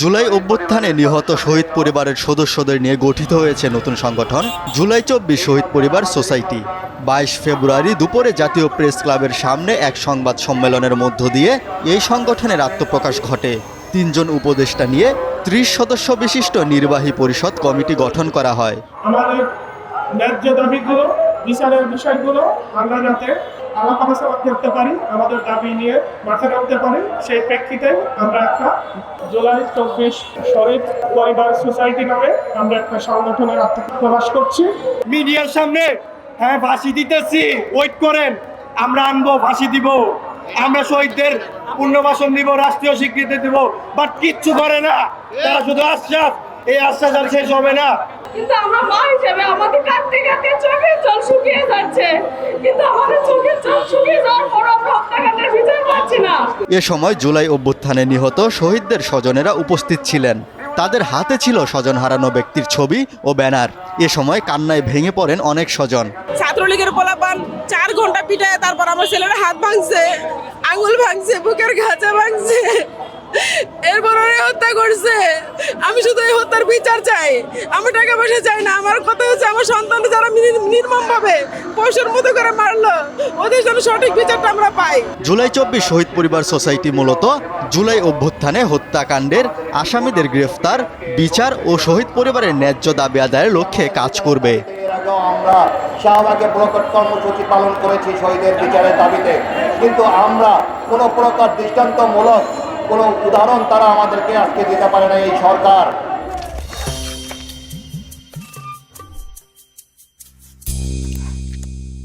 জুলাই অভ্যুত্থানে নিহত শহীদ পরিবারের সদস্যদের নিয়ে গঠিত হয়েছে নতুন সংগঠন জুলাই চব্বিশ শহীদ পরিবার সোসাইটি। বাইশ ফেব্রুয়ারি দুপুরে জাতীয় প্রেস ক্লাবের সামনে এক সংবাদ সম্মেলনের মধ্য দিয়ে এই সংগঠনের আত্মপ্রকাশ ঘটে। তিনজন উপদেষ্টা নিয়ে ত্রিশ সদস্য বিশিষ্ট নির্বাহী পরিষদ কমিটি গঠন করা হয়। ন্যায্য দাবিগুলো, বিচারের বিষয়গুলো আমরা যাতে আলাপ আলোচনা করতে পারি, আমাদের দাবি নিয়ে মাঠে রাখতে পারি, সেই প্রেক্ষিতে আমরা একটা জুলাই চব্বিশ শহীদ পরিবার সোসাইটি নামে আমরা একটা সংগঠনের আত্মপ্রকাশ করছি। মিডিয়ার সামনে হ্যাঁ ফাঁসি দিতেছি ওয়েট করেন, আমরা আনব, ফাঁসি দিব, আমরা শহীদদের পুনর্বাসন দিব, রাষ্ট্রীয় স্বীকৃতি দিব বাট কিচ্ছু করে না, তারা শুধু আশ্বাস, এই আশ্বাস আর শেষ হবে না। কিন্তু আমরা মা হিসেবে আমাদের কাঁদতে কাঁদতে চোখের জল শুকিয়ে যাচ্ছে। কিন্তু আমাদের চোখের জল শুকিয়ে যাওয়ার পর আমরা হত্যাকাণ্ডের বিচার পাচ্ছি না। এ সময় জুলাই অভ্যুত্থানে নিহত শহীদদের স্বজনেরা উপস্থিত ছিলেন। তাদের হাতে ছিল স্বজন হারানো ব্যক্তির ছবি ও ব্যানার। এ সময় কান্নায় ভেঙে পড়েন অনেক স্বজন। ছাত্রলীগের পোলাপান চার ঘণ্টা পিটায় তারপর আমার ছেলের হাত ভাঙছে আঙুল ভাঙছে বুকের খাঁচা ভাঙছে। এরপর হত্যা করছে আমি শুধু এই হত্যার বিচার চাই আমি টাকা পয়সা চাই না আমার কথা হচ্ছে আমার সন্তান যারা নির্মম ভাবে পয়সার মতো করে মারলো ওদের জন্য সঠিক বিচারটা আমরা পাই। জুলাই চব্বিশ শহীদ পরিবার সোসাইটি মূলত জুলাই অভ্যুত্থানে হত্যাকাণ্ডের আসামিদের গ্রেফতার বিচার ও শহীদ পরিবারের ন্যায্য দাবি আদায়ের লক্ষ্যে কাজ করবে। আমরা শাহবাগে প্রকট কর্মসূচি পালন করেছি শহীদের বিচারের দাবিতে কিন্তু আমরা কোনো প্রকার দৃষ্টান্তমূলক কোনো উদাহরণ তারা আমাদেরকে আজকে দিতে পারে না এই সরকার।